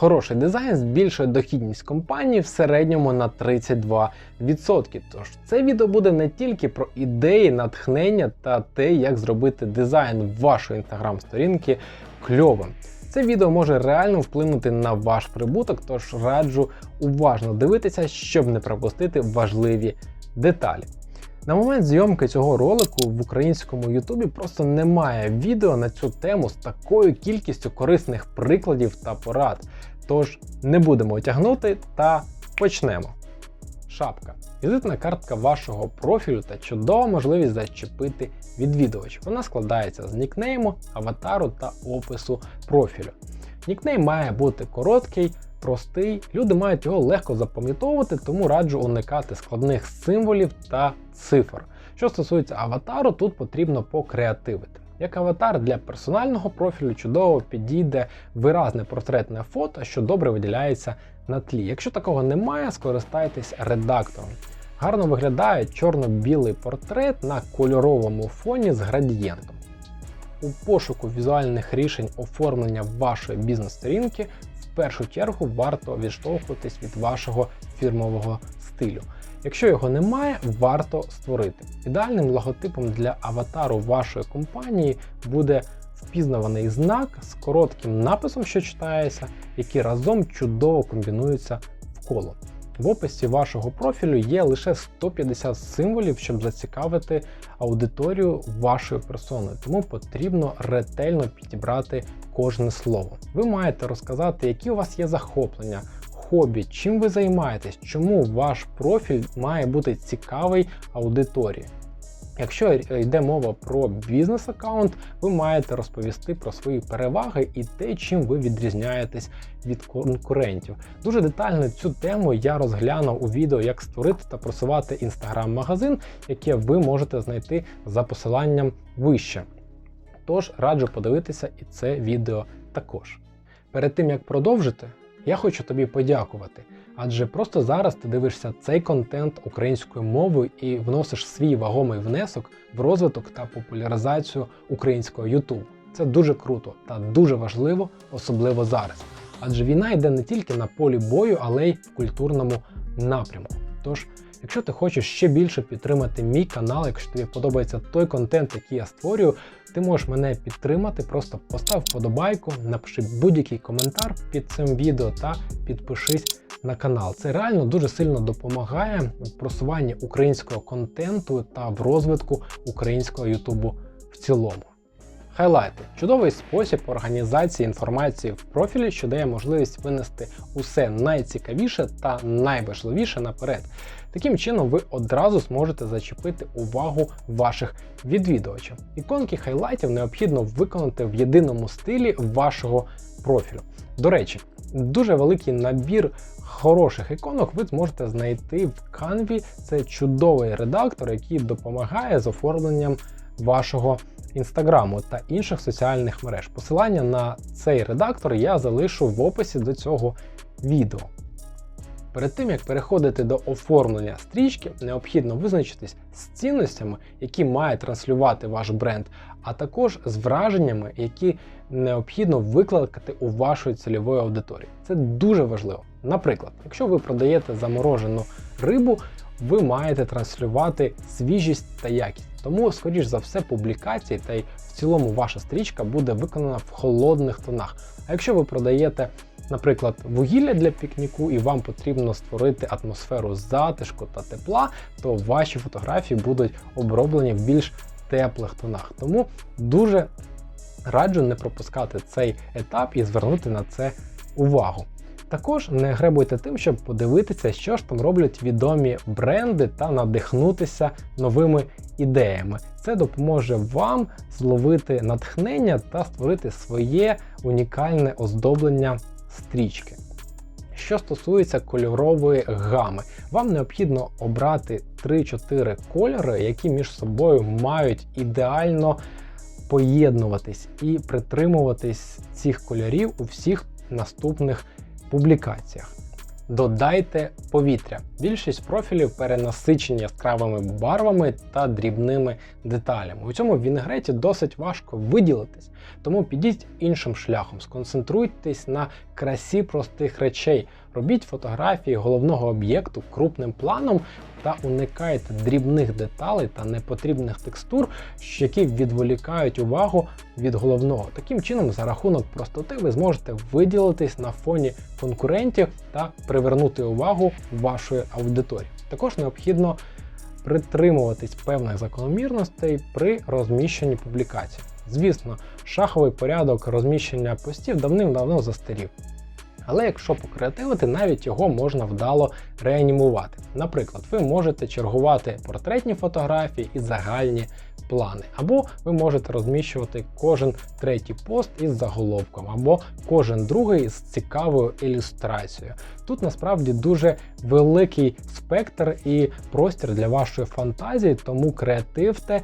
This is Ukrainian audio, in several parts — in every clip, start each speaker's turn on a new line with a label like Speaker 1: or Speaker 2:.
Speaker 1: Хороший дизайн збільшує дохідність компанії в середньому на 32%. Тож це відео буде не тільки про ідеї, натхнення та те, як зробити дизайн вашої інстаграм-сторінки кльовим. Це відео може реально вплинути на ваш прибуток, тож раджу уважно дивитися, щоб не пропустити важливі деталі. На момент зйомки цього ролику в українському Ютубі просто немає відео на цю тему з такою кількістю корисних прикладів та порад. Тож не будемо тягнути та почнемо. Шапка. Візитна картка вашого профілю та чудова можливість зачепити відвідувач. Вона складається з нікнейму, аватару та опису профілю. Нікнейм має бути короткий, простий, люди мають його легко запам'ятовувати, тому раджу уникати складних символів та цифр. Що стосується аватару, тут потрібно покреативити. Як аватар для персонального профілю чудово підійде виразне портретне фото, що добре виділяється на тлі. Якщо такого немає, скористайтесь редактором. Гарно виглядає чорно-білий портрет на кольоровому фоні з градієнтом. У пошуку візуальних рішень оформлення вашої бізнес-сторінки першу чергу варто відштовхуватись від вашого фірмового стилю. Якщо його немає, варто створити. Ідеальним логотипом для аватару вашої компанії буде впізнаваний знак з коротким написом, що читається, які разом чудово комбінуються в коло. В описі вашого профілю є лише 150 символів, щоб зацікавити аудиторію вашою персоною, тому потрібно ретельно підібрати кожне слово. Ви маєте розказати, які у вас є захоплення, хобі, чим ви займаєтесь, чому ваш профіль має бути цікавий аудиторії. Якщо йде мова про бізнес-аккаунт, ви маєте розповісти про свої переваги і те, чим ви відрізняєтесь від конкурентів. Дуже детально цю тему я розглянув у відео, як створити та просувати інстаграм-магазин, яке ви можете знайти за посиланням вище. Тож раджу подивитися і це відео також. Перед тим як продовжити, я хочу тобі подякувати. Адже просто зараз ти дивишся цей контент українською мовою і вносиш свій вагомий внесок в розвиток та популяризацію українського YouTube. Це дуже круто та дуже важливо, особливо зараз. Адже війна йде не тільки на полі бою, але й в культурному напрямку. Тож, якщо ти хочеш ще більше підтримати мій канал, якщо тобі подобається той контент, який я створюю, ти можеш мене підтримати, просто постав вподобайку, напиши будь-який коментар під цим відео та підпишись на канал. Це реально дуже сильно допомагає в просуванні українського контенту та в розвитку українського ютубу в цілому. Хайлайти чудовий спосіб організації інформації в профілі, що дає можливість винести усе найцікавіше та найважливіше наперед. Таким чином, ви одразу зможете зачепити увагу ваших відвідувачів. Іконки хайлайтів необхідно виконати в єдиному стилі вашого профілю. До речі, дуже великий набір хороших іконок ви зможете знайти в Canvі. Це чудовий редактор, який допомагає з оформленням вашого інстаграму та інших соціальних мереж. Посилання на цей редактор я залишу в описі до цього відео. Перед тим як переходити до оформлення стрічки, необхідно визначитись з цінностями, які має транслювати ваш бренд, а також з враженнями, які необхідно викликати у вашої цільової аудиторії. Це дуже важливо. Наприклад, якщо ви продаєте заморожену рибу, ви маєте транслювати свіжість та якість. Тому, скоріш за все, публікації та й в цілому ваша стрічка буде виконана в холодних тонах. А якщо ви продаєте, наприклад, вугілля для пікніку і вам потрібно створити атмосферу затишку та тепла, то ваші фотографії будуть оброблені в більш теплих тонах. Тому дуже раджу не пропускати цей етап і звернути на це увагу. Також не гребуйте тим, щоб подивитися, що ж там роблять відомі бренди та надихнутися новими ідеями. Це допоможе вам зловити натхнення та створити своє унікальне оздоблення стрічки. Що стосується кольорової гами, вам необхідно обрати 3-4 кольори, які між собою мають ідеально поєднуватись і притримуватись цих кольорів у всіх наступних публікаціях. Додайте повітря. Більшість профілів перенасичені яскравими барвами та дрібними деталями. У цьому вінегреті досить важко виділитись, тому підіть іншим шляхом, сконцентруйтесь на красі простих речей, робіть фотографії головного об'єкту крупним планом та уникайте дрібних деталей та непотрібних текстур, які відволікають увагу від головного. Таким чином, за рахунок простоти, ви зможете виділитись на фоні конкурентів та привернути увагу вашої аудиторії. Також необхідно притримуватись певних закономірностей при розміщенні публікацій. Звісно, шаховий порядок розміщення постів давним-давно застарів. Але якщо покреативити, навіть його можна вдало реанімувати. Наприклад, ви можете чергувати портретні фотографії і загальні плани, або ви можете розміщувати кожен третій пост із заголовком, або кожен другий з цікавою ілюстрацією. Тут насправді дуже великий спектр і простір для вашої фантазії, тому креативте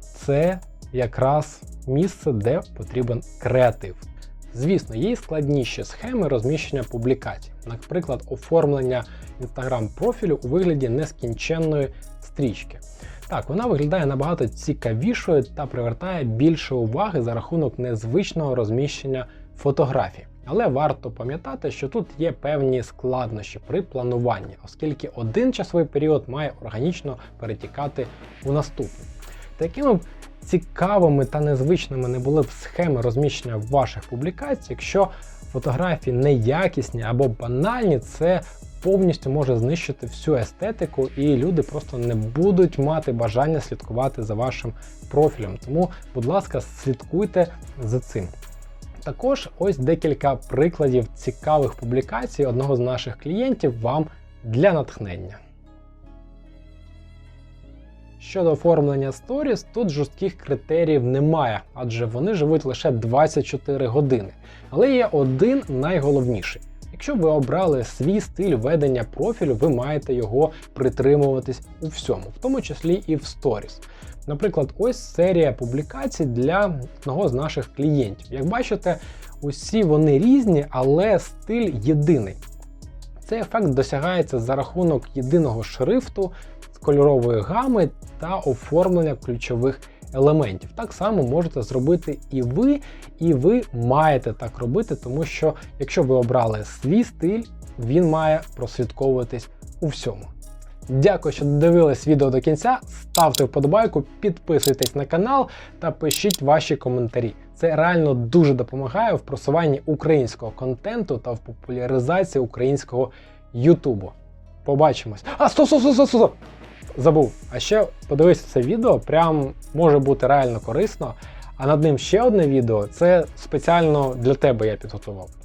Speaker 1: це якраз місце, де потрібен креатив. Звісно, є складніші схеми розміщення публікацій, наприклад, оформлення інстаграм-профілю у вигляді нескінченної стрічки. Так, вона виглядає набагато цікавішою та привертає більше уваги за рахунок незвичного розміщення фотографій. Але варто пам'ятати, що тут є певні складнощі при плануванні, оскільки один часовий період має органічно перетікати у наступний. Такими цікавими та незвичними не були б схеми розміщення ваших публікацій, якщо фотографії неякісні або банальні, це повністю може знищити всю естетику, і люди просто не будуть мати бажання слідкувати за вашим профілем. Тому, будь ласка, слідкуйте за цим. Також ось декілька прикладів цікавих публікацій одного з наших клієнтів вам для натхнення. Щодо оформлення сторіс, тут жорстких критеріїв немає, адже вони живуть лише 24 години. Але є один найголовніший. Якщо ви обрали свій стиль ведення профілю, ви маєте його притримуватись у всьому, в тому числі і в сторіс. Наприклад, ось серія публікацій для одного з наших клієнтів. Як бачите, усі вони різні, але стиль єдиний. Цей ефект досягається за рахунок єдиного шрифту, кольорової гами та оформлення ключових елементів. Так само можете зробити і ви, і ви маєте так робити, тому що якщо ви обрали свій стиль, він має прослідковуватись у всьому. Дякую, що додивились відео до кінця. Ставте вподобайку, підписуйтесь на канал та пишіть ваші коментарі. Це реально дуже допомагає в просуванні українського контенту та в популяризації українського Ютубу. Побачимось. А, стоп, стоп, стоп, стоп, стоп! Забув. А ще подивися це відео, прям може бути реально корисно. А над ним ще одне відео це спеціально для тебе я підготував.